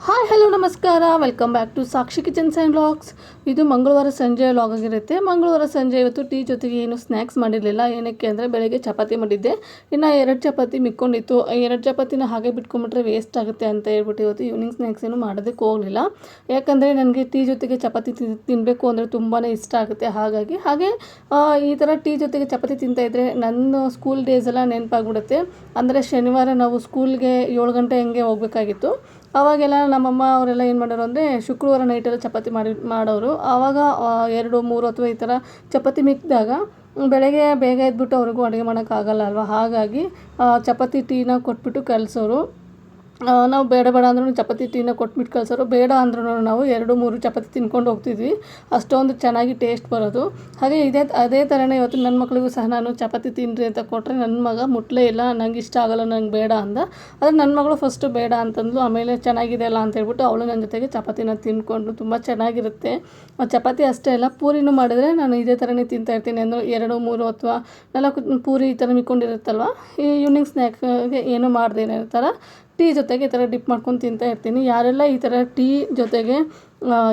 Hi, hello, ನಮಸ್ಕಾರ. Welcome back to Sakshi kitchens and vlogs ಇದು ಮಂಗಳವಾರ ಸಂಜೆ ವ್ಲಾಗ್ ಆಗಿರುತ್ತೆ. ಮಂಗಳವಾರ ಸಂಜೆ ಇವತ್ತು ಟೀ ಜೊತೆಗೆ ಏನು ಸ್ನ್ಯಾಕ್ಸ್ ಮಾಡಿರಲಿಲ್ಲ. ಏನಕ್ಕೆ ಅಂದರೆ ಬೆಳಗ್ಗೆ ಚಪಾತಿ ಮಾಡಿದ್ದೆ. ಇನ್ನು ಎರಡು ಚಪಾತಿ ಮಿಕ್ಕೊಂಡಿತ್ತು. ಎರಡು ಚಪಾತಿನ ಹಾಗೆ ಬಿಟ್ಕೊಂಡ್ಬಿಟ್ರೆ ವೇಸ್ಟ್ ಆಗುತ್ತೆ ಅಂತ ಹೇಳ್ಬಿಟ್ಟು ಇವತ್ತು ಈವ್ನಿಂಗ್ ಸ್ನ್ಯಾಕ್ಸ್ ಏನು ಮಾಡೋದಕ್ಕೆ ಹೋಗಲಿಲ್ಲ. ಯಾಕಂದರೆ ನನಗೆ ಟೀ ಜೊತೆಗೆ ಚಪಾತಿ ತಿನ್- ತಿನ್ನಬೇಕು ಅಂದರೆ ತುಂಬಾ ಇಷ್ಟ ಆಗುತ್ತೆ. ಹಾಗಾಗಿ, ಹಾಗೆ ಈ ಥರ ಟೀ ಜೊತೆಗೆ ಚಪಾತಿ ತಿಂತಾಯಿದ್ರೆ ನನ್ನ ಸ್ಕೂಲ್ ಡೇಸ್ ಎಲ್ಲ ನೆನಪಾಗ್ಬಿಡುತ್ತೆ. ಅಂದರೆ ಶನಿವಾರ ನಾವು ಸ್ಕೂಲ್ಗೆ ಏಳು ಗಂಟೆ ಹಂಗೆ ಹೋಗ್ಬೇಕಾಗಿತ್ತು. ಅವಾಗೆಲ್ಲ ನಮ್ಮಮ್ಮ ಅವರೆಲ್ಲ ಏನು ಮಾಡೋರು ಅಂದರೆ ಶುಕ್ರವಾರ ನೈಟೆಲ್ಲ ಚಪಾತಿ ಮಾಡಿ ಮಾಡೋರು. ಆವಾಗ ಎರಡು ಮೂರು ಅಥವಾ ಈ ಥರ ಚಪಾತಿ ಮಿಕ್ಕಿದಾಗ ಬೆಳಗ್ಗೆ ಬೇಗ ಎದ್ಬಿಟ್ಟು ಅವ್ರಿಗೂ ಅಡುಗೆ ಮಾಡೋಕ್ಕಾಗಲ್ಲ ಅಲ್ವಾ? ಹಾಗಾಗಿ ಚಪಾತಿ ಟೀನ ಕೊಟ್ಬಿಟ್ಟು ಕಲಿಸೋರು ಆ, ನಾವು ಬೇಡ ಬೇಡ ಅಂದ್ರೂ ಚಪಾತಿ ಟೀನ ಕೊಟ್ಬಿಟ್ಟು ಕಳ್ಸೋರು, ಬೇಡ ಅಂದ್ರೂ ನಾವು ಎರಡು ಮೂರು ಚಪಾತಿ ತಿನ್ಕೊಂಡು ಹೋಗ್ತಿದ್ವಿ. ಅಷ್ಟೊಂದು ಚೆನ್ನಾಗಿ ಟೇಸ್ಟ್ ಬರೋದು. ಹಾಗೆ ಇದೇ, ಅದೇ ಥರನೇ ಇವತ್ತು ನನ್ನ ಮಕ್ಳಿಗೂ ಸಹ ನಾನು ಚಪಾತಿ ತಿನ್ನಿರಿ ಅಂತ ಕೊಟ್ಟರೆ ನನ್ನ ಮಗ ಮುಟ್ಲೇ ಇಲ್ಲ, ನಂಗೆ ಇಷ್ಟ ಆಗಲ್ಲ, ನಂಗೆ ಬೇಡ ಅಂದ. ಆದರೆ ನನ್ನ ಮಗಳು ಫಸ್ಟು ಬೇಡ ಅಂತಂದ್ಲು, ಆಮೇಲೆ ಚೆನ್ನಾಗಿದೆ ಅಲ್ಲ ಅಂತ ಹೇಳ್ಬಿಟ್ಟು ಅವಳು ನನ್ನ ಜೊತೆಗೆ ಚಪಾತಿನ ತಿನ್ಕೊಂಡು ತುಂಬ ಚೆನ್ನಾಗಿರುತ್ತೆ. ಚಪಾತಿ ಅಷ್ಟೇ ಅಲ್ಲ, ಪೂರಿನೂ ಮಾಡಿದ್ರೆ ನಾನು ಇದೇ ಥರನೇ ತಿಂತಾ ಇರ್ತೀನಿ ಅಂದರೆ ಎರಡು, ಮೂರು ಅಥವಾ ನಾಲ್ಕು ಪೂರಿ ಈ ಥರ ಮಿಕ್ಕೊಂಡಿರುತ್ತಲ್ವ? ಈ ಈವ್ನಿಂಗ್ ಸ್ನ್ಯಾಕ್ಗೆ ಏನೂ ಮಾಡ್ದೇನೆ ಥರ ಟೀ ಜೊತೆಗೆ ಈ ಥರ ಡಿಪ್ ಮಾಡ್ಕೊಂಡು ತಿಂತಾ ಇರ್ತೀನಿ. ಯಾರೆಲ್ಲ ಈ ಥರ ಟೀ ಜೊತೆಗೆ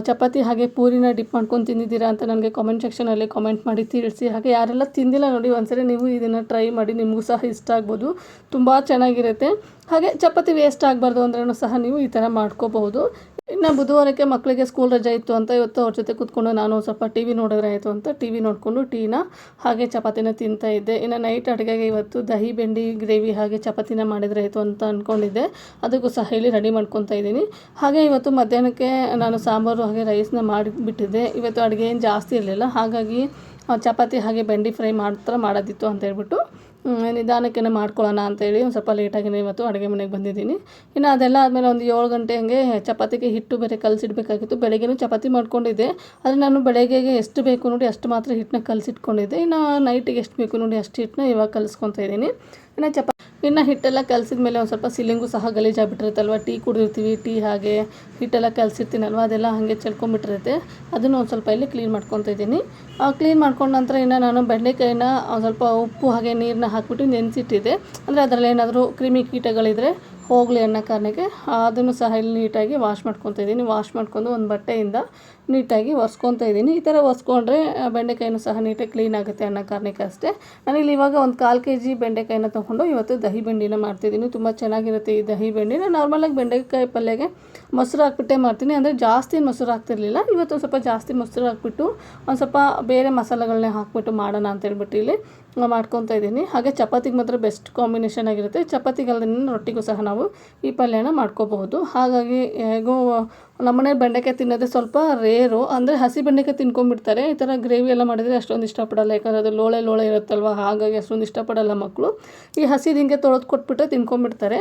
ಚಪಾತಿ ಹಾಗೆ ಪೂರಿನ ಡಿಪ್ ಮಾಡ್ಕೊಂಡು ತಿಂದಿದ್ದೀರಾ ಅಂತ ನನಗೆ ಕಾಮೆಂಟ್ ಸೆಕ್ಷನಲ್ಲಿ ಕಾಮೆಂಟ್ ಮಾಡಿ ತಿಳಿಸಿ. ಹಾಗೆ ಯಾರೆಲ್ಲ ತಿಂದಿಲ್ಲ ನೋಡಿ, ಒಂದ್ಸರಿ ನೀವು ಇದನ್ನು ಟ್ರೈ ಮಾಡಿ ನಿಮಗೂ ಸಹ ಇಷ್ಟ ಆಗ್ಬೋದು. ತುಂಬ ಚೆನ್ನಾಗಿರುತ್ತೆ. ಹಾಗೆ ಚಪಾತಿ ವೇಸ್ಟ್ ಆಗಬಾರ್ದು ಅಂದ್ರೂ ಸಹ ನೀವು ಈ ಥರ ಮಾಡ್ಕೋಬಹುದು. ಇನ್ನು ಬುಧವಾರಕ್ಕೆ ಮಕ್ಕಳಿಗೆ ಸ್ಕೂಲ್ ರಜೆ ಇತ್ತು ಅಂತ ಇವತ್ತು ಅವ್ರ ಜೊತೆ ಕೂತ್ಕೊಂಡು ನಾನು ಸ್ವಲ್ಪ ಟಿ ವಿ ನೋಡಿದ್ರೆ ಆಯಿತು ಅಂತ ಟಿ ವಿ ನೋಡಿಕೊಂಡು ಟೀನ ಹಾಗೆ ಚಪಾತಿನ ತಿಂತಾ ಇದ್ದೆ. ಇನ್ನು ನೈಟ್ ಅಡುಗೆಗೆ ಇವತ್ತು ದಹಿ ಬೆಂಡಿ ಗ್ರೇವಿ ಹಾಗೆ ಚಪಾತಿನ ಮಾಡಿದರೆ ಆಯಿತು ಅಂತ ಅಂದ್ಕೊಂಡಿದ್ದೆ ಅದಕ್ಕೂ ಸಹ ಹೇಳಿ ರೆಡಿ ಮಾಡ್ಕೊತಾ ಇದ್ದೀನಿ. ಹಾಗೆ ಇವತ್ತು ಮಧ್ಯಾಹ್ನಕ್ಕೆ ನಾನು ಸಾಂಬಾರು ಹಾಗೆ ರೈಸ್ನ ಮಾಡಿಬಿಟ್ಟಿದ್ದೆ. ಇವತ್ತು ಅಡುಗೆ ಏನು ಜಾಸ್ತಿ ಇರಲಿಲ್ಲ. ಹಾಗಾಗಿ ಚಪಾತಿ ಹಾಗೆ ಬೆಂಡಿ ಫ್ರೈ ಮಾತ್ರ ಮಾಡೋದಿತ್ತು ಅಂತ ಹೇಳ್ಬಿಟ್ಟು ನಿಧಾನಕ್ಕೆ ಮಾಡ್ಕೊಳ್ಳೋಣ ಅಂತೇಳಿ ಒಂದು ಸ್ವಲ್ಪ ಲೇಟಾಗಿನೇ ಇವತ್ತು ಅಡುಗೆ ಮನೆಗೆ ಬಂದಿದ್ದೀನಿ. ಇನ್ನು ಅದೆಲ್ಲ ಆದಮೇಲೆ ಒಂದು ಏಳು ಗಂಟೆ ಹಂಗೆ ಚಪಾತಿಗೆ ಹಿಟ್ಟು ಬೇರೆ ಕಲಸಿಡ್ಬೇಕಾಗಿತ್ತು. ಬೆಳಗ್ಗೆನೂ ಚಪಾತಿ ಮಾಡ್ಕೊಂಡಿದ್ದೆ. ಆದರೆ ನಾನು ಬೆಳಗ್ಗೆಗೆ ಎಷ್ಟು ಬೇಕು ನೋಡಿ ಅಷ್ಟು ಮಾತ್ರ ಹಿಟ್ಟನ್ನ ಕಲಸಿಟ್ಕೊಂಡಿದ್ದೆ. ಇನ್ನು ನೈಟಿಗೆ ಎಷ್ಟು ಬೇಕು ನೋಡಿ ಅಷ್ಟು ಹಿಟ್ಟನ್ನ ಇವಾಗ ಕಲಿಸ್ಕೊತಾ ಇದ್ದೀನಿ. ಇನ್ನು ಚಪಾ ಇನ್ನು ಹಿಟ್ಟೆಲ್ಲ ಕಲಸಿದ ಮೇಲೆ ಒಂದು ಸ್ವಲ್ಪ ಸಿಲಿಂಗು ಸಹ ಗಲೀಜಾಗ್ಬಿಟ್ಟಿರುತ್ತಲ್ವ ಟೀ ಕುಡಿದಿರ್ತೀವಿ, ಟೀ ಹಾಗೆ ಹಿಟ್ಟೆಲ್ಲ ಕಲಸಿರ್ತೀನಲ್ವ? ಅದೆಲ್ಲ ಹಾಗೆ ಚೆಲ್ಕೊಂಬಿಟ್ಟಿರುತ್ತೆ. ಅದನ್ನು ಒಂದು ಸ್ವಲ್ಪ ಇಲ್ಲಿ ಕ್ಲೀನ್ ಮಾಡ್ಕೊತಾ ಇದ್ದೀನಿ. ಕ್ಲೀನ್ ಮಾಡ್ಕೊಂಡ ನಂತರ ಇನ್ನು ನಾನು ಬೆಂಡೆಕಾಯಿನ ಸ್ವಲ್ಪ ಉಪ್ಪು ಹಾಗೆ ನೀರನ್ನ ಹಾಕ್ಬಿಟ್ಟು ನೆನೆಸಿಟ್ಟಿದ್ದೆ ಅಂದರೆ ಅದರಲ್ಲಿ ಏನಾದರೂ ಕ್ರಿಮಿ ಕೀಟಗಳಿದ್ರೆ ಹೋಗಲಿ ಅನ್ನೋ ಕಾರಣಕ್ಕೆ ಅದನ್ನು ಸಹ ಇಲ್ಲಿ ನೀಟಾಗಿ ವಾಶ್ ಮಾಡ್ಕೊತ ಇದ್ದೀನಿ. ವಾಶ್ ಮಾಡ್ಕೊಂಡು ಒಂದು ಬಟ್ಟೆಯಿಂದ ನೀಟಾಗಿ ಒರೆಸ್ಕೊತಾ ಇದ್ದೀನಿ. ಈ ಥರ ಒರೆಸ್ಕೊಂಡ್ರೆ ಬೆಂಡೆಕಾಯಿನೂ ಸಹ ನೀಟಾಗಿ ಕ್ಲೀನ್ ಆಗುತ್ತೆ ಅನ್ನೋ ಕಾರಣಕ್ಕೆ ಅಷ್ಟೇ. ನಾನಿಲ್ಲಿ ಇವಾಗ ಒಂದು ಕಾಲು ಕೆ ಜಿ ಬೆಂಡೆಕಾಯಿನ ತೊಗೊಂಡು ಇವತ್ತು ದಹಿ ಬೆಂಡಿನ ಮಾಡ್ತಿದ್ದೀನಿ. ತುಂಬ ಚೆನ್ನಾಗಿರುತ್ತೆ ಈ ದಹಿ ಬೆಂಡಿನ. ನಾರ್ಮಲಾಗಿ ಬೆಂಡೆಕಾಯಿ ಪಲ್ಯಗೆ ಮೊಸರು ಹಾಕ್ಬಿಟ್ಟೆ ಮಾಡ್ತೀನಿ. ಅಂದರೆ ಜಾಸ್ತಿ ಮೊಸರು ಹಾಕ್ತಿರ್ಲಿಲ್ಲ. ಇವತ್ತು ಸ್ವಲ್ಪ ಜಾಸ್ತಿ ಮೊಸರು ಹಾಕ್ಬಿಟ್ಟು ಒಂದು ಸ್ವಲ್ಪ ಬೇರೆ ಮಸಾಲೆಗಳನ್ನೇ ಹಾಕ್ಬಿಟ್ಟು ಮಾಡೋಣ ಅಂತ ಹೇಳ್ಬಿಟ್ಟು ಇಲ್ಲಿ ಮಾಡ್ಕೊತಾ ಇದ್ದೀನಿ ಹಾಗೆ ಚಪಾತಿಗೆ ಮಾತ್ರ ಬೆಸ್ಟ್ ಕಾಂಬಿನೇಷನ್ ಆಗಿರುತ್ತೆ. ಚಪಾತಿಗಲ್ದೇ ರೊಟ್ಟಿಗೂ ಸಹ ನಾವು ಈ ಪಲ್ಯನ ಮಾಡ್ಕೋಬಹುದು. ಹಾಗಾಗಿ ಹೇಗೋ ನಮ್ಮನೆ ಬೆಂಡೆಕಾಯಿ ತಿನ್ನೋದೇ ಸ್ವಲ್ಪ ರೇರು ಅಂದರೆ ಹಸಿ ಬೆಂಡೆಕಾಯಿ ತಿನ್ಕೊಂಡ್ಬಿಡ್ತಾರೆ. ಈ ಥರ ಗ್ರೇವಿ ಎಲ್ಲ ಮಾಡಿದರೆ ಅಷ್ಟೊಂದು ಇಷ್ಟಪಡಲ್ಲ. ಯಾಕಂದರೆ ಅದು ಲೋಳೆ ಲೋಳೆ ಇರುತ್ತಲ್ವ? ಹಾಗಾಗಿ ಅಷ್ಟೊಂದು ಇಷ್ಟಪಡಲ್ಲ ಮಕ್ಕಳು ಈ ಹಸಿದಿಂಗೆ ತೊಳೆದು ಕೊಟ್ಬಿಟ್ರೆ ತಿನ್ಕೊಂಡ್ಬಿಡ್ತಾರೆ.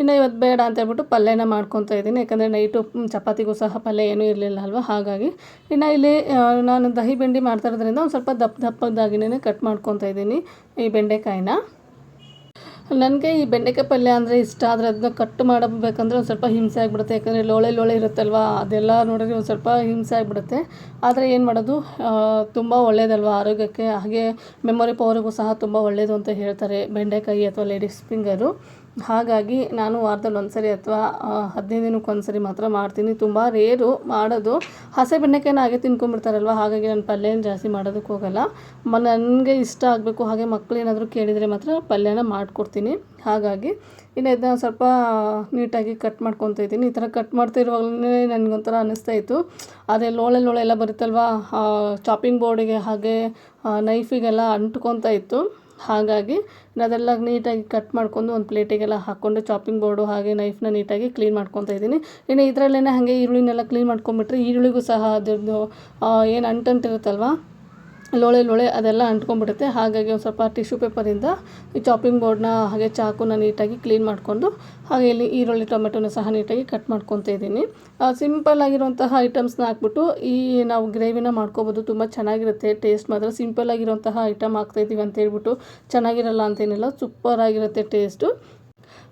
ಇನ್ನು ಇವತ್ತು ಬೇಡ ಅಂತ ಹೇಳ್ಬಿಟ್ಟು ಪಲ್ಯನ ಮಾಡ್ಕೊತಾ ಇದ್ದೀನಿ. ಯಾಕಂದರೆ ನೈಟು ಚಪಾತಿಗೂ ಸಹ ಪಲ್ಯ ಏನೂ ಇರಲಿಲ್ಲ ಅಲ್ವಾ? ಹಾಗಾಗಿ ಇನ್ನು ಇಲ್ಲಿ ನಾನು ದಹಿ ಬೆಂಡಿ ಮಾಡ್ತಾ ಇರೋದ್ರಿಂದ ಒಂದು ಸ್ವಲ್ಪ ದಪ್ಪ ದಪ್ಪದಾಗಿನೇ ಕಟ್ ಮಾಡ್ಕೊತಾ ಇದ್ದೀನಿ ಈ ಬೆಂಡೆಕಾಯಿನ. ನನಗೆ ಈ ಬೆಂಡೆಕಾಯಿ ಪಲ್ಯ ಅಂದರೆ ಇಷ್ಟ, ಆದರೆ ಅದನ್ನ ಕಟ್ ಮಾಡಬೇಕಂದ್ರೆ ಒಂದು ಸ್ವಲ್ಪ ಹಿಂಸೆ ಆಗಿಬಿಡುತ್ತೆ. ಯಾಕಂದರೆ ಲೋಳೆ ಲೋಳೆ ಇರುತ್ತಲ್ವಾ? ಅದೆಲ್ಲ ನೋಡಿದ್ರೆ ಒಂದು ಸ್ವಲ್ಪ ಹಿಂಸೆ ಆಗಿಬಿಡುತ್ತೆ. ಆದರೆ ಏನು ಮಾಡೋದು? ತುಂಬ ಒಳ್ಳೆಯದಲ್ವ ಆರೋಗ್ಯಕ್ಕೆ? ಹಾಗೆ ಮೆಮೊರಿ ಪವರಿಗೂ ಸಹ ತುಂಬ ಒಳ್ಳೆಯದು ಅಂತ ಹೇಳ್ತಾರೆ ಬೆಂಡೆಕಾಯಿ ಅಥವಾ ಲೇಡೀಸ್ ಫಿಂಗರು. ಹಾಗಾಗಿ ನಾನು ವಾರದಲ್ಲಿ ಒಂದ್ಸರಿ ಅಥವಾ ಹದಿನೈದು ದಿನಕ್ಕೆ ಒಂದ್ಸರಿ ಮಾತ್ರ ಮಾಡ್ತೀನಿ. ತುಂಬ ರೇರು ಮಾಡೋದು. ಹಸೆ ಬೆಣ್ಣೆಕಾಯಿನ ಹಾಗೆ ತಿನ್ಕೊಂಡ್ಬಿಡ್ತಾರಲ್ವ? ಹಾಗಾಗಿ ನಾನು ಪಲ್ಯನ ಜಾಸ್ತಿ ಮಾಡೋದಕ್ಕೆ ಹೋಗಲ್ಲ. ಮ, ನನಗೆ ಇಷ್ಟ ಆಗಬೇಕು. ಹಾಗೆ ಮಕ್ಕಳು ಏನಾದರೂ ಕೇಳಿದರೆ ಮಾತ್ರ ಪಲ್ಯನ ಮಾಡಿಕೊಡ್ತೀನಿ. ಹಾಗಾಗಿ ಇನ್ನು ಇದನ್ನ ಸ್ವಲ್ಪ ನೀಟಾಗಿ ಕಟ್ ಮಾಡ್ಕೊತಾ ಇದ್ದೀನಿ. ಈ ಥರ ಕಟ್ ಮಾಡ್ತಾ ಇರುವಾಗಲೇ ನನಗೊಂಥರ ಅನ್ನಿಸ್ತಾ ಇತ್ತು. ಅದೇ ಲೋಳೆ ಲೋಳೆ ಎಲ್ಲ ಬರುತ್ತಲ್ವ? ಚಾಪಿಂಗ್ ಬೋರ್ಡಿಗೆ ಹಾಗೆ ನೈಫಿಗೆಲ್ಲ ಅಂಟ್ಕೊತಾ ಇತ್ತು. ಹಾಗಾಗಿ ಅದೆಲ್ಲ ನೀಟಾಗಿ ಕಟ್ ಮಾಡ್ಕೊಂಡು ಒಂದು ಪ್ಲೇಟಿಗೆಲ್ಲ ಹಾಕ್ಕೊಂಡು ಚಾಪಿಂಗ್ ಬೋರ್ಡು ಹಾಗೆ ನೈಫ್ನ ನೀಟಾಗಿ ಕ್ಲೀನ್ ಮಾಡ್ಕೊತಾ ಇದ್ದೀನಿ. ಇನ್ನು ಇದರಲ್ಲೇ ಹಾಗೆ ಈರುಳ್ಳಿನೆಲ್ಲ ಕ್ಲೀನ್ ಮಾಡ್ಕೊಂಬಿಟ್ರೆ ಈರುಳ್ಳಿಗೂ ಸಹ ಅದರದ್ದು ಏನು ಅಂಟಂಟಿರುತ್ತಲ್ವ ಲೋಳೆ ಲೋಳೆ ಅದೆಲ್ಲ ಅಂಟ್ಕೊಂಡ್ಬಿಡುತ್ತೆ. ಹಾಗಾಗಿ ಒಂದು ಸ್ವಲ್ಪ ಟಿಶ್ಯೂ ಪೇಪರಿಂದ ಈ ಚಾಪಿಂಗ್ ಬೋರ್ಡ್ನ ಹಾಗೆ ಚಾಕುನ ನೀಟಾಗಿ ಕ್ಲೀನ್ ಮಾಡಿಕೊಂಡು, ಹಾಗೆ ಇಲ್ಲಿ ಈರುಳ್ಳಿ, ಟೊಮೆಟೊನ ಸಹ ನೀಟಾಗಿ ಕಟ್ ಮಾಡ್ಕೊತಾ ಇದ್ದೀನಿ. ಸಿಂಪಲ್ ಆಗಿರುವಂತಹ ಐಟಮ್ಸ್ನ ಹಾಕ್ಬಿಟ್ಟು ಈ ನಾವು ಗ್ರೇವಿನ ಮಾಡ್ಕೋಬೋದು. ತುಂಬ ಚೆನ್ನಾಗಿರುತ್ತೆ, ಟೇಸ್ಟ್ ಮಾತ್ರ ಸಿಂಪಲ್ ಆಗಿರುವಂತಹ ಐಟಮ್ ಹಾಕ್ತಾಯಿದ್ದೀವಿ ಅಂತ ಹೇಳ್ಬಿಟ್ಟು ಚೆನ್ನಾಗಿರಲ್ಲ ಅಂತೇನಿಲ್ಲ, ಸೂಪರ್ ಆಗಿರುತ್ತೆ ಟೇಸ್ಟು.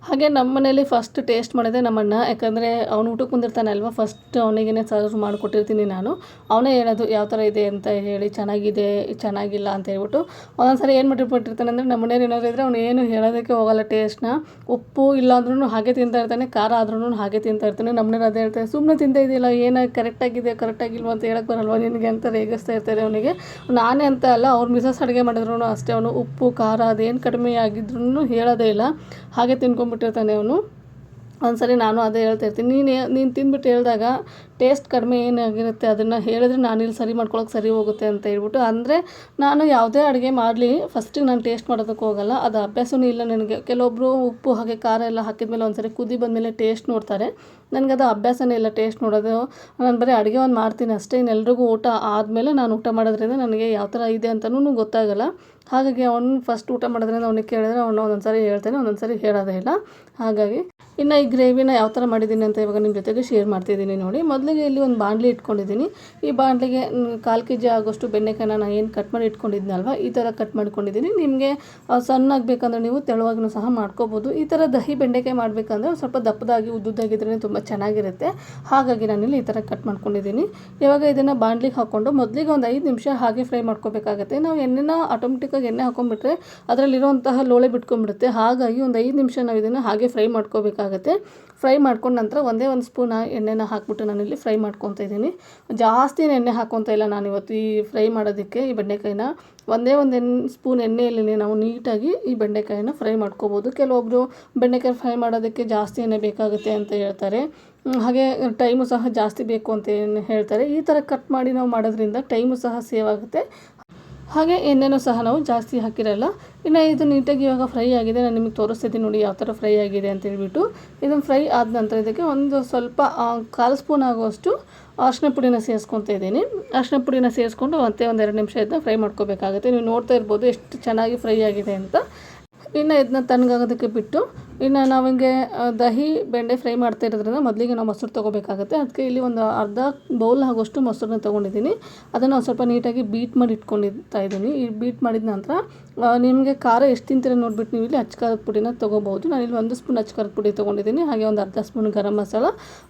ಹಾಗೆ ನಮ್ಮ ಮನೇಲಿ ಫಸ್ಟ್ ಟೇಸ್ಟ್ ಮಾಡಿದೆ ನಮ್ಮಣ್ಣ. ಯಾಕಂದರೆ ಅವ್ನು ಊಟಕ್ಕೆ ಬಂದಿರ್ತಾನೆ ಅಲ್ವಾ ಫಸ್ಟ್ ಅವನಿಗೇನೆ ಸರ್ವ್ ಮಾಡಿಕೊಟ್ಟಿರ್ತೀನಿ ನಾನು. ಅವನೇ ಹೇಳೋದು, ಯಾವ ಥರ ಇದೆ ಅಂತ ಹೇಳಿ, ಚೆನ್ನಾಗಿದೆ, ಚೆನ್ನಾಗಿಲ್ಲ ಅಂತ ಹೇಳ್ಬಿಟ್ಟು. ಒಂದೊಂದು ಏನು ಮಾಡಿಬಿಟ್ಟಿರ್ತಾನೆ ಅಂದರೆ, ನಮ್ಮ ಮನೇಲಿ ಏನಾದರೂ ಇದ್ದರೆ ಅವ್ನು ಏನು ಹೇಳೋದಕ್ಕೆ ಹೋಗಲ್ಲ ಟೇಸ್ಟ್ನ ಉಪ್ಪು ಇಲ್ಲ ಅಂದ್ರೂ ಹಾಗೆ ತಿಂತಾ ಇರ್ತಾನೆ, ಖಾರ ಆದ್ರೂ ಹಾಗೆ ತಿಂತಾ ಇರ್ತಾನೆ. ನಮ್ಮನೇಲಿ ಅದೇ ಹೇಳ್ತಾರೆ ಸುಮ್ಮನೆ ತಿಂತಾ ಇದೆಯಲ್ಲ, ಏನು ಕರೆಕ್ಟಾಗಿದೆ ಕರೆಕ್ಟಾಗಿಲ್ವ ಅಂತ ಹೇಳಕ್ಕೆ ಬರಲ್ವ ನಿನಗೆ? ಅಂತ ರೇಗಿಸ್ತಾ ಇರ್ತಾರೆ ಅವನಿಗೆ. ನಾನೇ ಅಂತ ಅಲ್ಲ, ಅವ್ರು ಮಿಸಸ್ ಅಡುಗೆ ಮಾಡಿದ್ರು ಅಷ್ಟೇ, ಅವನು ಉಪ್ಪು, ಖಾರ ಅದೇನು ಕಡಿಮೆ ಆಗಿದ್ರು ಹೇಳೋದೇ ಇಲ್ಲ. ಹಾಗೆ ತಿನ್ಕೊಂಡ್ಬಿಟ್ಟಿರ್ತಾನೆ ಅವನು. ಒಂದ್ಸರಿ ನಾನು ಅದೇ ಹೇಳ್ತಾ ಇರ್ತೀನಿ. ನೀನು ನೀನು ತಿಂದ್ಬಿಟ್ಟು ಹೇಳಿದಾಗ ಟೇಸ್ಟ್ ಕಡಿಮೆ ಏನಾಗಿರುತ್ತೆ ಅದನ್ನು ಹೇಳಿದ್ರೆ ನಾನು ಇಲ್ಲಿ ಸರಿ ಮಾಡ್ಕೊಳಕ್ಕೆ ಸರಿ ಹೋಗುತ್ತೆ ಅಂತ ಹೇಳ್ಬಿಟ್ಟು, ಅಂದರೆ ನಾನು ಯಾವುದೇ ಅಡುಗೆ ಮಾಡಲಿ ಫಸ್ಟಿಗೆ ನಾನು ಟೇಸ್ಟ್ ಮಾಡೋದಕ್ಕೆ ಹೋಗಲ್ಲ, ಅದು ಅಭ್ಯಾಸವೂ ಇಲ್ಲ ನನಗೆ. ಕೆಲವೊಬ್ಬರು ಉಪ್ಪು ಹಾಗೆ ಖಾರ ಎಲ್ಲ ಹಾಕಿದ್ಮೇಲೆ ಒಂದ್ಸರಿ ಕುದಿ ಬಂದಮೇಲೆ ಟೇಸ್ಟ್ ನೋಡ್ತಾರೆ. ನನಗೆ ಅದು ಅಭ್ಯಾಸನೇ ಇಲ್ಲ ಟೇಸ್ಟ್ ನೋಡೋದು. ನಾನು ಬರೀ ಅಡುಗೆ ಒಂದು ಮಾಡ್ತೀನಿ ಅಷ್ಟೇ, ಇನ್ನೆಲ್ರಿಗೂ ಊಟ ಆದಮೇಲೆ ನಾನು ಊಟ ಮಾಡೋದ್ರಿಂದ ನನಗೆ ಯಾವ ಥರ ಇದೆ ಅಂತಲೂ ಗೊತ್ತಾಗಲ್ಲ. ಹಾಗಾಗಿ ಅವನು ಫಸ್ಟ್ ಊಟ ಮಾಡೋದ್ರಿಂದ ಅವನಿಗೆ ಕೇಳಿದ್ರೆ ಅವನು ಒಂದೊಂದು ಸಾರಿ ಹೇಳ್ತಾನೆ ಒಂದೊಂದು ಸಾರಿ ಹೇಳೋದೇ ಇಲ್ಲ. ಹಾಗಾಗಿ ಇನ್ನು ಈ ಗ್ರೇವಿನ ಯಾವ ಥರ ಮಾಡಿದ್ದೀನಿ ಅಂತ ಇವಾಗ ನಿಮ್ಮ ಜೊತೆಗೆ ಶೇರ್ ಮಾಡ್ತಿದ್ದೀನಿ ನೋಡಿ. ಮೊದಲಿಗೆ ಇಲ್ಲಿ ಒಂದು ಬಾಣಲಿ ಇಟ್ಕೊಂಡಿದ್ದೀನಿ. ಈ ಬಾಣಲಿಗೆ ಕಾಲು ಕೆ ಜಿ ಆಗೋಷ್ಟು ಬೆಣ್ಣೆಕಾಯಿನ ನಾನು ಏನು ಕಟ್ ಮಾಡಿ ಇಟ್ಕೊಂಡಿದ್ನಲ್ವ, ಈ ಥರ ಕಟ್ ಮಾಡ್ಕೊಂಡಿದ್ದೀನಿ. ನಿಮಗೆ ಸಣ್ಣಾಗಬೇಕಂದ್ರೆ ನೀವು ತೆಳುವಾಗಿನೂ ಸಹ ಮಾಡ್ಕೋಬೋದು. ಈ ಥರ ದಹಿ ಬೆಂಡೆಕಾಯಿ ಮಾಡಬೇಕಂದ್ರೆ ಸ್ವಲ್ಪ ದಪ್ಪದಾಗಿ ಉದ್ದುದ್ದಾಗಿದ್ರೆ ತುಂಬ ಚೆನ್ನಾಗಿರುತ್ತೆ. ಹಾಗಾಗಿ ನಾನಿಲ್ಲಿ ಈ ಥರ ಕಟ್ ಮಾಡ್ಕೊಂಡಿದ್ದೀನಿ. ಇವಾಗ ಇದನ್ನು ಬಾಣಲಿಗೆ ಹಾಕ್ಕೊಂಡು ಮೊದಲಿಗೆ ಒಂದು ಐದು ನಿಮಿಷ ಹಾಗೆ ಫ್ರೈ ಮಾಡ್ಕೋಬೇಕಾಗತ್ತೆ. ನಾವು ಎಣ್ಣೆನ ಆಟೋಮೆಟಿಕ್ಕಾಗಿ ಎಣ್ಣೆ ಹಾಕೊಂಡ್ಬಿಟ್ರೆ ಅದರಲ್ಲಿರುವಂತಹ ಲೋಳೆ ಬಿಟ್ಕೊಂಡ್ಬಿಡುತ್ತೆ. ಹಾಗಾಗಿ ಒಂದು ಐದು ನಿಮಿಷ ನಾವು ಇದನ್ನು ಹಾಗೆ ಫ್ರೈ ಮಾಡ್ಕೋಬೇಕಾಗತ್ತೆ. ಫ್ರೈ ಮಾಡ್ಕೊಂಡ ನಂತರ ಒಂದೇ ಒಂದು ಸ್ಪೂನ್ ಎಣ್ಣೆನ ಹಾಕ್ಬಿಟ್ಟು ನಾನಿಲ್ಲಿ ಫ್ರೈ ಮಾಡ್ಕೊತ ಇದ್ದೀನಿ. ಜಾಸ್ತಿ ಎಣ್ಣೆ ಹಾಕೊತ ಇಲ್ಲ ನಾನು ಇವತ್ತು ಈ ಫ್ರೈ ಮಾಡೋದಕ್ಕೆ ಈ ಬೆಂಡೆಕಾಯಿನ. ಒಂದೇ ಒಂದು ಎಣ್ಣೆ, ಸ್ಪೂನ್ ಎಣ್ಣೆಯಲ್ಲಿ ನಾವು ನೀಟಾಗಿ ಈ ಬೆಂಡೆಕಾಯಿನ ಫ್ರೈ ಮಾಡ್ಕೋಬೋದು. ಕೆಲವೊಬ್ಬರು ಬೆಂಡೆಕಾಯಿ ಫ್ರೈ ಮಾಡೋದಕ್ಕೆ ಜಾಸ್ತಿ ಎಣ್ಣೆ ಬೇಕಾಗುತ್ತೆ ಅಂತ ಹೇಳ್ತಾರೆ. ಹಾಗೆ ಟೈಮು ಸಹ ಜಾಸ್ತಿ ಬೇಕು ಅಂತ ಹೇಳ್ತಾರೆ. ಈ ಥರ ಕಟ್ ಮಾಡಿ ನಾವು ಮಾಡೋದ್ರಿಂದ ಟೈಮು ಸಹ ಸೇವ್ ಆಗುತ್ತೆ. ಹಾಗೆ ಎಣ್ಣೆನೂ ಸಹ ನಾವು ಜಾಸ್ತಿ ಹಾಕಿರಲ್ಲ. ಇನ್ನು ಇದು ನೀಟಾಗಿ ಇವಾಗ ಫ್ರೈ ಆಗಿದೆ. ನಾನು ನಿಮಗೆ ತೋರಿಸ್ತಿದ್ದೀನಿ ನೋಡಿ ಯಾವ ಥರ ಫ್ರೈ ಆಗಿದೆ ಅಂತ ಹೇಳ್ಬಿಟ್ಟು. ಇದನ್ನು ಫ್ರೈ ಆದ ನಂತರ ಇದಕ್ಕೆ ಒಂದು ಸ್ವಲ್ಪ ಕಾಲು ಸ್ಪೂನ್ ಆಗುವಷ್ಟು ಅರ್ಶಿನ ಪುಡಿನ ಸೇರಿಸ್ಕೊತಾ ಇದ್ದೀನಿ. ಅರ್ಶಿನ ಪುಡಿನ ಸೇರಿಸ್ಕೊಂಡು ಮತ್ತೆ ಒಂದು ಎರಡು ನಿಮಿಷ ಇದನ್ನ ಫ್ರೈ ಮಾಡ್ಕೋಬೇಕಾಗುತ್ತೆ. ನೀವು ನೋಡ್ತಾ ಇರ್ಬೋದು ಎಷ್ಟು ಚೆನ್ನಾಗಿ ಫ್ರೈ ಆಗಿದೆ ಅಂತ. ಇನ್ನು ಇದನ್ನ ತಣ್ಣಗಾಗೋದಕ್ಕೆ ಬಿಟ್ಟು ಇನ್ನು ನಾವು ಹಿಂಗೆ ದಹಿ, ಬೆಂಡೆ ಫ್ರೈ ಮಾಡ್ತಾ ಇರೋದ್ರಿಂದ ಮೊದಲಿಗೆ ನಾವು ಮೊಸರು ತೊಗೋಬೇಕಾಗುತ್ತೆ. ಅದಕ್ಕೆ ಇಲ್ಲಿ ಒಂದು ಅರ್ಧ ಬೌಲ್ ಆಗೋಷ್ಟು ಮೊಸರನ್ನ ತೊಗೊಂಡಿದ್ದೀನಿ. ಅದನ್ನು ಒಂದು ಸ್ವಲ್ಪ ನೀಟಾಗಿ ಬೀಟ್ ಮಾಡಿ ಇಟ್ಕೊಂಡಿರ್ತಾ ಇದ್ದೀನಿ. ಈ ಬೀಟ್ ಮಾಡಿದ ನಂತರ ನಿಮಗೆ ಖಾರ ಎಷ್ಟು ತಿಂತೀರ ನೋಡಿಬಿಟ್ಟು ನೀವು ಇಲ್ಲಿ ಅಚ್ಕಾರದ ಪುಡಿನ ತೊಗೋಬೋದು ನಾನಿಲ್ಲಿ ಒಂದು ಸ್ಪೂನ್ ಅಚ್ಕಾರದ ಪುಡಿ ತೊಗೊಂಡಿದ್ದೀನಿ. ಹಾಗೆ ಒಂದು ಅರ್ಧ ಸ್ಪೂನ್ ಗರಂ ಮಸಾಲ,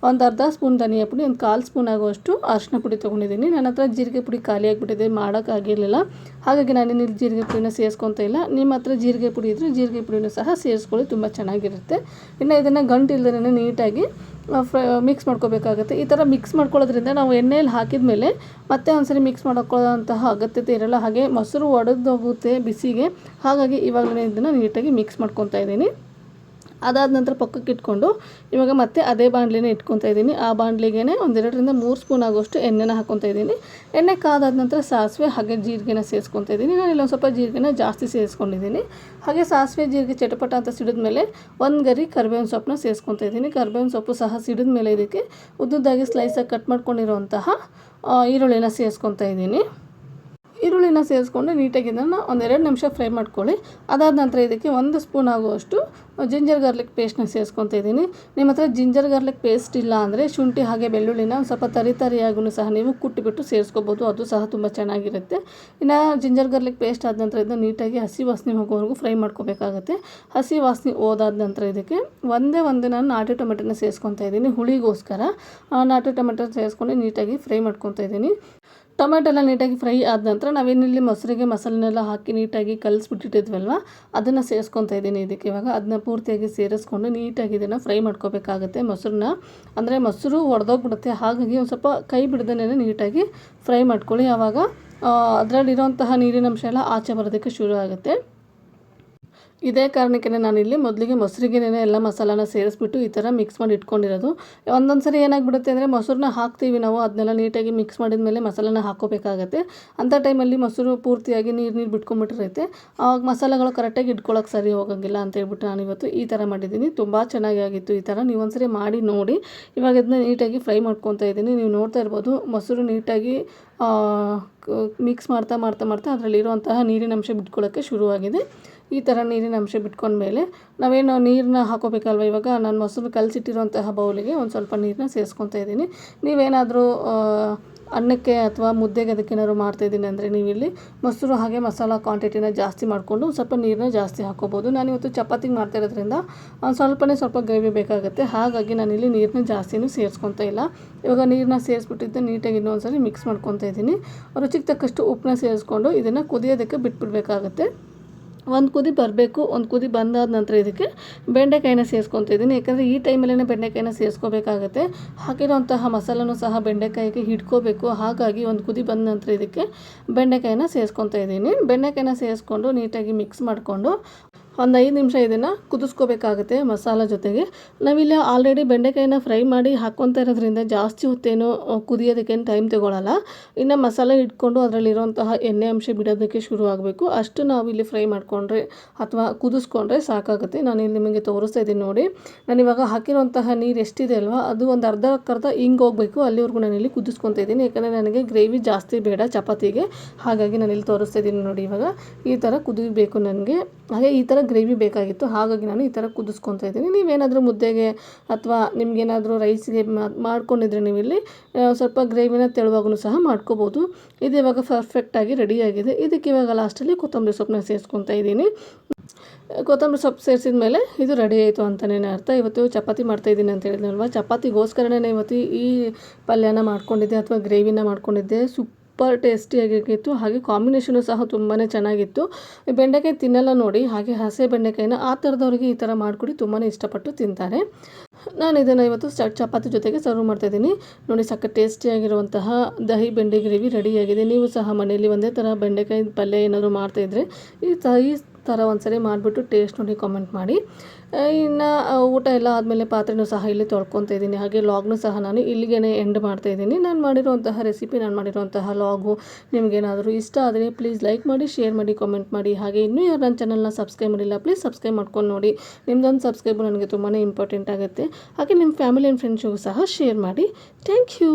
ಒಂದು ಅರ್ಧ ಸ್ಪೂನ್ ಧನಿಯಾ ಪುಡಿ, ಒಂದು ಕಾಲು ಸ್ಪೂನ್ ಆಗುವಷ್ಟು ಅರಿಶಿನ ಪುಡಿ ತೊಗೊಂಡಿದ್ದೀನಿ. ನನ್ನ ಹತ್ರ ಜೀರಿಗೆ ಪುಡಿ ಖಾಲಿ ಆಗಿಬಿಟ್ಟಿದೆ ಮಾಡೋಕ್ಕಾಗಿರಲಿಲ್ಲ ಹಾಗಾಗಿ ನಾನು ಇಲ್ಲಿ ಜೀರಿಗೆ ಪುಡಿನ ಸೇರಿಸ್ಕೊತಾ ಇಲ್ಲ. ನಿಮ್ಮ ಹತ್ರ ಜೀರಿಗೆ ಪುಡಿ ಇದ್ದರೆ ಜೀರಿಗೆ ಪುಡಿನೂ ಸಹ ಸೇರಿಸ್ಕೊಳ್ಳಿ, ತುಂಬ ಚೆನ್ನಾಗಿರುತ್ತೆ. ಇನ್ನು ಇದನ್ನು ಗಂಟು ಇಲ್ದೇ ನೀಟಾಗಿ ಫ್ರೈ ಮಿಕ್ಸ್ ಮಾಡ್ಕೋಬೇಕಾಗುತ್ತೆ. ಈ ಥರ ಮಿಕ್ಸ್ ಮಾಡ್ಕೊಳ್ಳೋದ್ರಿಂದ ನಾವು ಎಣ್ಣೆಯಲ್ಲಿ ಹಾಕಿದ ಮೇಲೆ ಮತ್ತೆ ಒಂದ್ಸರಿ ಮಿಕ್ಸ್ ಮಾಡ್ಕೊಳ್ಳೋಂತಹ ಅಗತ್ಯತೆ ಇರಲ್ಲ. ಹಾಗೆ ಮೊಸರು ಒಡೆದೋಗುತ್ತೆ ಬಿಸಿಗೆ. ಹಾಗಾಗಿ ಇವಾಗಲೇ ಇದನ್ನು ನೀಟಾಗಿ ಮಿಕ್ಸ್ ಮಾಡ್ಕೊತಾ ಇದ್ದೀನಿ. ಅದಾದ ನಂತರ ಪಕ್ಕಕ್ಕೆ ಇಟ್ಕೊಂಡು ಇವಾಗ ಮತ್ತೆ ಅದೇ ಬಾಣಲಿನೇ ಇಟ್ಕೊತಾ ಇದ್ದೀನಿ. ಆ ಬಾಣಲಿಗೆ ಒಂದೆರಡರಿಂದ ಮೂರು ಸ್ಪೂನ್ ಆಗೋಷ್ಟು ಎಣ್ಣೆನ ಹಾಕ್ಕೊತಾ ಇದ್ದೀನಿ. ಎಣ್ಣೆ ಕಾದಾದ ನಂತರ ಸಾಸಿವೆ ಹಾಗೆ ಜೀರಿಗೆನ ಸೇರಿಸ್ಕೊತಾ ಇದ್ದೀನಿ. ನಾನು ಇಲ್ಲೊಂದು ಸ್ವಲ್ಪ ಜೀರಿಗೆನ ಜಾಸ್ತಿ ಸೇರಿಸ್ಕೊಂಡಿದ್ದೀನಿ. ಹಾಗೆ ಸಾಸಿವೆ ಜೀರಿಗೆ ಚಟಪಟ ಅಂತ ಸಿಡಿದ ಮೇಲೆ ಒಂದು ಗರಿ ಕರ್ಬೇವಿನ ಸೊಪ್ಪನ್ನ ಸೇರಿಸ್ಕೊತಾ ಇದ್ದೀನಿ. ಕರ್ಬೇವಿನ ಸೊಪ್ಪು ಸಹ ಸಿಡಿದ ಮೇಲೆ ಇದಕ್ಕೆ ಉದ್ದುದ್ದಾಗಿ ಸ್ಲೈಸಾಗಿ ಕಟ್ ಮಾಡ್ಕೊಂಡಿರುವಂತಹ ಈರುಳ್ಳಿನ ಸೇರಿಸ್ಕೊತಾ ಇದ್ದೀನಿ. ಈರುಳ್ಳಿನ ಸೇರಿಸ್ಕೊಂಡು ನೀಟಾಗಿ ಇದನ್ನು ಒಂದೆರಡು ನಿಮಿಷ ಫ್ರೈ ಮಾಡ್ಕೊಳ್ಳಿ. ಅದಾದ ನಂತರ ಇದಕ್ಕೆ ಒಂದು ಸ್ಪೂನ್ ಆಗುವಷ್ಟು ಜಿಂಜರ್ ಗಾರ್ಲಿಕ್ ಪೇಸ್ಟ್ನ ಸೇರಿಸ್ಕೊತ ಇದ್ದೀನಿ. ನಿಮ್ಮ ಹತ್ರ ಜಿಂಜರ್ ಗಾರ್ಲಿಕ್ ಪೇಸ್ಟ್ ಇಲ್ಲ ಅಂದರೆ ಶುಂಠಿ ಹಾಗೆ ಬೆಳ್ಳುಳ್ಳಿನ ಒಂದು ಸ್ವಲ್ಪ ತರಿ ತರಿಯಾಗೂ ಸಹ ನೀವು ಕುಟ್ಟಿಬಿಟ್ಟು ಸೇರಿಸ್ಕೋಬೋದು. ಅದು ಸಹ ತುಂಬ ಚೆನ್ನಾಗಿರುತ್ತೆ. ಇನ್ನು ಜಿಂಜರ್ ಗಾರ್ಲಿಕ್ ಪೇಸ್ಟ್ ಆದ ನಂತರ ಇದನ್ನು ನೀಟಾಗಿ ಹಸಿ ವಾಸನೆ ಹೋಗೋವರೆಗೂ ಫ್ರೈ ಮಾಡ್ಕೋಬೇಕಾಗುತ್ತೆ. ಹಸಿ ವಾಸನೆ ಹೋದಾದ ನಂತರ ಇದಕ್ಕೆ ಒಂದೇ ಒಂದು ನಾನು ನಾಟಿ ಟೊಮೆಟೊನ ಸೇರಿಸ್ಕೊತಾ ಇದ್ದೀನಿ ಹುಳಿಗೋಸ್ಕರ. ನಾಟಿ ಟೊಮೆಟೊ ಸೇರಿಸ್ಕೊಂಡು ನೀಟಾಗಿ ಫ್ರೈ ಮಾಡ್ಕೊತಾ ಇದ್ದೀನಿ. ಟೊಮೆಟೊ ಎಲ್ಲ ನೀಟಾಗಿ ಫ್ರೈ ಆದ ನಂತರ ನಾವೇನಿಲ್ಲಿ ಮೊಸರಿಗೆ ಮಸಾಲೆನೆಲ್ಲ ಹಾಕಿ ನೀಟಾಗಿ ಕಲಿಸ್ಬಿಟ್ಟಿಟ್ಟಿದ್ವಲ್ವ? ಅದನ್ನು ಸೇರಿಸ್ಕೊತಾ ಇದ್ದೀನಿ ಇದಕ್ಕೆ. ಇವಾಗ ಅದನ್ನ ಪೂರ್ತಿಯಾಗಿ ಸೇರಿಸ್ಕೊಂಡು ನೀಟಾಗಿ ಇದನ್ನು ಫ್ರೈ ಮಾಡ್ಕೋಬೇಕಾಗುತ್ತೆ ಮೊಸರನ್ನ. ಅಂದರೆ ಮೊಸರು ಒಡೆದೋಗ್ಬಿಡುತ್ತೆ. ಹಾಗಾಗಿ ಒಂದು ಸ್ವಲ್ಪ ಕೈ ಬಿಡ್ದೇ ನೀಟಾಗಿ ಫ್ರೈ ಮಾಡ್ಕೊಳ್ಳಿ. ಆವಾಗ ಅದರಲ್ಲಿರೋಂತಹ ನೀರಿನಂಶ ಎಲ್ಲ ಆಚೆ ಬರೋದಕ್ಕೆ ಶುರು ಆಗುತ್ತೆ. ಇದೇ ಕಾರಣಕ್ಕೆ ನಾನಿಲ್ಲಿ ಮೊದಲಿಗೆ ಮೊಸರಿಗೆನೇ ಎಲ್ಲ ಮಸಾಲಾನ ಸೇರಿಸ್ಬಿಟ್ಟು ಈ ಥರ ಮಿಕ್ಸ್ ಮಾಡಿ ಇಟ್ಕೊಂಡಿರೋದು. ಒಂದೊಂದು ಸರಿ ಏನಾಗ್ಬಿಡುತ್ತೆ ಅಂದರೆ ಮೊಸರನ್ನ ಹಾಕ್ತೀವಿ ನಾವು, ಅದನ್ನೆಲ್ಲ ನೀಟಾಗಿ ಮಿಕ್ಸ್ ಮಾಡಿದ ಮೇಲೆ ಮಸಾಲಾನ ಹಾಕೋಬೇಕಾಗತ್ತೆ ಅಂಥ ಟೈಮಲ್ಲಿ ಮೊಸರು ಪೂರ್ತಿಯಾಗಿ ನೀರು ನೀರು ಬಿಟ್ಕೊಂಡ್ಬಿಟ್ಟಿರುತ್ತೆ ಆವಾಗ ಮಸಾಲೆಗಳು ಕರೆಕ್ಟಾಗಿ ಇಟ್ಕೊಳ್ಳೋಕೆ ಸರಿ ಹೋಗೋಂಗಿಲ್ಲ ಅಂತ ಹೇಳ್ಬಿಟ್ಟು ನಾನು ಇವತ್ತು ಈ ಥರ ಮಾಡಿದ್ದೀನಿ. ತುಂಬ ಚೆನ್ನಾಗಿ ಆಗಿತ್ತು ಈ ಥರ. ನೀವು ಒಂದ್ಸರಿ ಮಾಡಿ ನೋಡಿ. ಇವಾಗ ಇದನ್ನ ನೀಟಾಗಿ ಫ್ರೈ ಮಾಡ್ಕೊತಾ ಇದ್ದೀನಿ. ನೀವು ನೋಡ್ತಾ ಇರ್ಬೋದು, ಮೊಸರು ನೀಟಾಗಿ ಮಿಕ್ಸ್ ಮಾಡ್ತಾ ಮಾಡ್ತಾ ಮಾಡ್ತಾ ಅದರಲ್ಲಿರುವಂತಹ ನೀರಿನ ಅಂಶ ಬಿಟ್ಕೊಳ್ಳೋಕ್ಕೆ ಶುರುವಾಗಿದೆ. ಈ ಥರ ನೀರಿನ ಅಂಶ ಬಿಟ್ಕೊಂಡ್ಮೇಲೆ ನಾವೇನು ನೀರನ್ನ ಹಾಕೋಬೇಕಲ್ವ ಇವಾಗ? ನಾನು ಮೊಸರು ಕಲಸಿಟ್ಟಿರುವಂತಹ ಬೌಲಿಗೆ ಒಂದು ಸ್ವಲ್ಪ ನೀರನ್ನ ಸೇರಿಸ್ಕೊತಾ ಇದ್ದೀನಿ. ನೀವೇನಾದರೂ ಅನ್ನಕ್ಕೆ ಅಥವಾ ಮುದ್ದೆಗೆ ಅದಕ್ಕೇನಾದ್ರು ಮಾಡ್ತಾಯಿದ್ದೀನಿ ಅಂದರೆ ನೀವು ಇಲ್ಲಿ ಮೊಸರು ಹಾಗೆ ಮಸಾಲ ಕ್ವಾಂಟಿಟಿನ ಜಾಸ್ತಿ ಮಾಡಿಕೊಂಡು ಸ್ವಲ್ಪ ನೀರನ್ನ ಜಾಸ್ತಿ ಹಾಕೋಬೋದು. ನಾನು ಇವತ್ತು ಚಪಾತಿಗೆ ಮಾಡ್ತಾ ಇರೋದ್ರಿಂದ ಸ್ವಲ್ಪನೇ ಸ್ವಲ್ಪ ಗ್ರೇವಿ ಬೇಕಾಗುತ್ತೆ. ಹಾಗಾಗಿ ನಾನಿಲ್ಲಿ ನೀರನ್ನ ಜಾಸ್ತಿನೂ ಸೇರಿಸ್ಕೊತಾ ಇಲ್ಲ. ಇವಾಗ ನೀರನ್ನ ಸೇರಿಸ್ಬಿಟ್ಟಿದ್ದೆ ನೀಟಾಗಿ ಇನ್ನೊಂದ್ಸರಿ ಮಿಕ್ಸ್ ಮಾಡ್ಕೊತಾ ಇದ್ದೀನಿ. ರುಚಿಗೆ ತಕ್ಕಷ್ಟು ಉಪ್ಪನ್ನ ಸೇರಿಸ್ಕೊಂಡು ಇದನ್ನು ಕುದಿಯೋದಕ್ಕೆ ಬಿಟ್ಬಿಡ್ಬೇಕಾಗತ್ತೆ. ಒಂದು ಕುದಿ ಬರಬೇಕು, ಒಂದು ಕುದಿ ಬಂದಾದ ನಂತರ ಇದಕ್ಕೆ ಬೆಂಡೆಕಾಯಿನ ಸೇರಿಸ್ಕೊತ ಇದ್ದೀನಿ ಯಾಕಂದರೆ ಈ ಟೈಮಲ್ಲೇ ಬೆಂಡೆಕಾಯಿನ ಸೇರಿಸ್ಕೋಬೇಕಾಗತ್ತೆ. ಹಾಕಿರೋಂತಹ ಮಸಾಲನೂ ಸಹ ಬೆಂಡೆಕಾಯಿಗೆ ಹಿಡ್ಕೋಬೇಕು. ಹಾಗಾಗಿ ಒಂದು ಕುದಿ ಬಂದ ನಂತರ ಇದಕ್ಕೆ ಬೆಂಡೆಕಾಯಿನ ಸೇರಿಸ್ಕೊತ ಇದ್ದೀನಿ ಬೆಂಡೆಕಾಯಿನ ಸೇರಿಸ್ಕೊಂಡು ನೀಟಾಗಿ ಮಿಕ್ಸ್ ಮಾಡಿಕೊಂಡು ಒಂದು ಐದು ನಿಮಿಷ ಇದನ್ನು ಕುದಿಸ್ಕೋಬೇಕಾಗುತ್ತೆ ಮಸಾಲ ಜೊತೆಗೆ. ನಾವಿಲ್ಲಿ ಆಲ್ರೆಡಿ ಬೆಂಡೆಕಾಯಿನ ಫ್ರೈ ಮಾಡಿ ಹಾಕ್ಕೊತಾ ಇರೋದ್ರಿಂದ ಜಾಸ್ತಿ ಹೊತ್ತೇನು ಕುದಿಯೋದಕ್ಕೇನು ಟೈಮ್ ತೊಗೊಳ್ಳಲ್ಲ ಇನ್ನು ಮಸಾಲೆ ಇಟ್ಕೊಂಡು ಅದರಲ್ಲಿರುವಂತಹ ಎಣ್ಣೆ ಅಂಶ ಬಿಡೋದಕ್ಕೆ ಶುರು ಆಗಬೇಕು. ಅಷ್ಟು ನಾವು ಇಲ್ಲಿ ಫ್ರೈ ಮಾಡಿಕೊಂಡ್ರೆ ಅಥವಾ ಕುದಿಸ್ಕೊಂಡ್ರೆ ಸಾಕಾಗುತ್ತೆ. ನಾನು ಇಲ್ಲಿ ನಿಮಗೆ ತೋರಿಸ್ತಾ ಇದ್ದೀನಿ ನೋಡಿ. ನಾನು ಇವಾಗ ಹಾಕಿರುವಂತಹ ನೀರು ಎಷ್ಟಿದೆ ಅಲ್ವಾ, ಅದು ಒಂದು ಅರ್ಧಕ್ಕರ್ಧ ಹಿಂಗೆ ಹೋಗಬೇಕು. ಅಲ್ಲಿವರೆಗೂ ನಾನು ಇಲ್ಲಿ ಕುದಿಸ್ಕೊತಾ ಇದ್ದೀನಿ. ಯಾಕಂದರೆ ನನಗೆ ಗ್ರೇವಿ ಜಾಸ್ತಿ ಬೇಡ ಚಪಾತಿಗೆ. ಹಾಗಾಗಿ ನಾನು ಇಲ್ಲಿ ತೋರಿಸ್ತಾ ಇದ್ದೀನಿ ನೋಡಿ ಇವಾಗ. ಈ ಥರ ಕುದಿಬೇಕು ನನಗೆ. ಹಾಗೆ ಈ ಥರ ಗ್ರೇವಿ ಬೇಕಾಗಿತ್ತು, ಹಾಗಾಗಿ ನಾನು ಈ ಥರ ಕುದಿಸ್ಕೊತಾ ಇದ್ದೀನಿ. ನೀವೇನಾದರೂ ಮುದ್ದೆಗೆ ಅಥವಾ ನಿಮಗೇನಾದರೂ ರೈಸ್ಗೆ ಮಾಡ್ಕೊಂಡಿದ್ರೆ ನೀವು ಇಲ್ಲಿ ಸ್ವಲ್ಪ ಗ್ರೇವಿನ ತೆಳುವಾಗೂ ಸಹ ಮಾಡ್ಕೋಬೋದು. ಇದು ಇವಾಗ ಪರ್ಫೆಕ್ಟಾಗಿ ರೆಡಿಯಾಗಿದೆ ಇದಕ್ಕೆ ಇವಾಗ ಲಾಸ್ಟಲ್ಲಿ ಕೊತ್ತಂಬರಿ ಸೊಪ್ಪನ್ನ ಸೇರಿಸ್ಕೊತಾ ಇದ್ದೀನಿ. ಕೊತ್ತಂಬರಿ ಸೊಪ್ಪು ಸೇರಿಸಿದ ಮೇಲೆ ಇದು ರೆಡಿ ಆಯಿತು ಅಂತಲೇ ಅರ್ಥ. ಇವತ್ತು ಚಪಾತಿ ಮಾಡ್ತಾಯಿದ್ದೀನಿ ಅಂತ ಹೇಳಿದ್ನಲ್ವ? ಚಪಾತಿಗೋಸ್ಕರನೇ ಇವತ್ತು ಈ ಪಲ್ಯನ ಮಾಡ್ಕೊಂಡಿದ್ದೆ ಅಥವಾ ಗ್ರೇವಿನ ಮಾಡ್ಕೊಂಡಿದ್ದೆ. ಸುಪ್ ಸೂಪರ್ ಟೇಸ್ಟಿಯಾಗಿತ್ತು ಹಾಗೆ ಕಾಂಬಿನೇಷನು ಸಹ ತುಂಬಾ ಚೆನ್ನಾಗಿತ್ತು. ಬೆಂಡೆಕಾಯಿ ತಿನ್ನಲ್ಲ ನೋಡಿ, ಹಾಗೆ ಹಸೆ ಬೆಂಡೆಕಾಯಿನ ಆ ಥರದವ್ರಿಗೆ ಈ ಥರ ಮಾಡಿಕೊಡಿ ತುಂಬಾ ಇಷ್ಟಪಟ್ಟು ತಿಂತಾರೆ. ನಾನು ಇದನ್ನು ಇವತ್ತು ಚಪಾತಿ ಜೊತೆಗೆ ಸರ್ವ್ ಮಾಡ್ತಾಯಿದ್ದೀನಿ ನೋಡಿ ಸಕ್ಕ ಟೇಸ್ಟಿಯಾಗಿರುವಂತಹ ದಹಿ ಬೆಂಡೆ ಗ್ರೇವಿ ರೆಡಿಯಾಗಿದೆ ನೀವು ಸಹ ಮನೆಯಲ್ಲಿ ಒಂದೇ ಥರ ಬೆಂಡೆಕಾಯಿ ಪಲ್ಯ ಏನಾದರೂ ಮಾಡ್ತಾಯಿದ್ರೆ ಈ ತ, ಈ ಥರ ಒಂದ್ಸರಿ ಮಾಡಿಬಿಟ್ಟು ಟೇಸ್ಟ್ ನೋಡಿ ಕಾಮೆಂಟ್ ಮಾಡಿ. ಇನ್ನು ಊಟ ಎಲ್ಲ ಆದಮೇಲೆ ಪಾತ್ರೆನೂ ಸಹ ಇಲ್ಲಿ ತೊಳ್ಕೊತಾ ಇದ್ದೀನಿ. ಹಾಗೆ ಲಾಗ್ನು ಸಹ ನಾನು ಇಲ್ಲಿಗೆ ಎಂಡ್ ಮಾಡ್ತಾ ಇದ್ದೀನಿ. ನಾನು ಮಾಡಿರುವಂತಹ ರೆಸಿಪಿ ನಾನು ಮಾಡಿರುವಂತಹ ಲಾಗು ನಿಮಗೇನಾದರೂ ಇಷ್ಟ ಆದರೆ ಪ್ಲೀಸ್ ಲೈಕ್ ಮಾಡಿ ಶೇರ್ ಮಾಡಿ ಕಾಮೆಂಟ್ ಮಾಡಿ. ಹಾಗೆ ಇನ್ನೂ ಯಾರು ನನ್ನ ಚಾನಲ್ನ ಸಬ್ಸ್ಕ್ರೈಬ್ ಮಾಡಿಲ್ಲ ಪ್ಲೀಸ್ ಸಬ್ಸ್ಕ್ರೈಬ್ ಮಾಡ್ಕೊಂಡು ನೋಡಿ. ನಿಮ್ದೊಂದು ಸಬ್ಸ್ಕ್ರೈಬ್ ನನಗೆ ತುಂಬಾ ಇಂಪಾರ್ಟೆಂಟ್ ಆಗುತ್ತೆ. ಹಾಗೆ ನಿಮ್ಮ ಫ್ಯಾಮಿಲಿ ಆ್ಯಂಡ್ ಫ್ರೆಂಡ್ಸಿಗೂ ಸಹ ಶೇರ್ ಮಾಡಿ. Thank you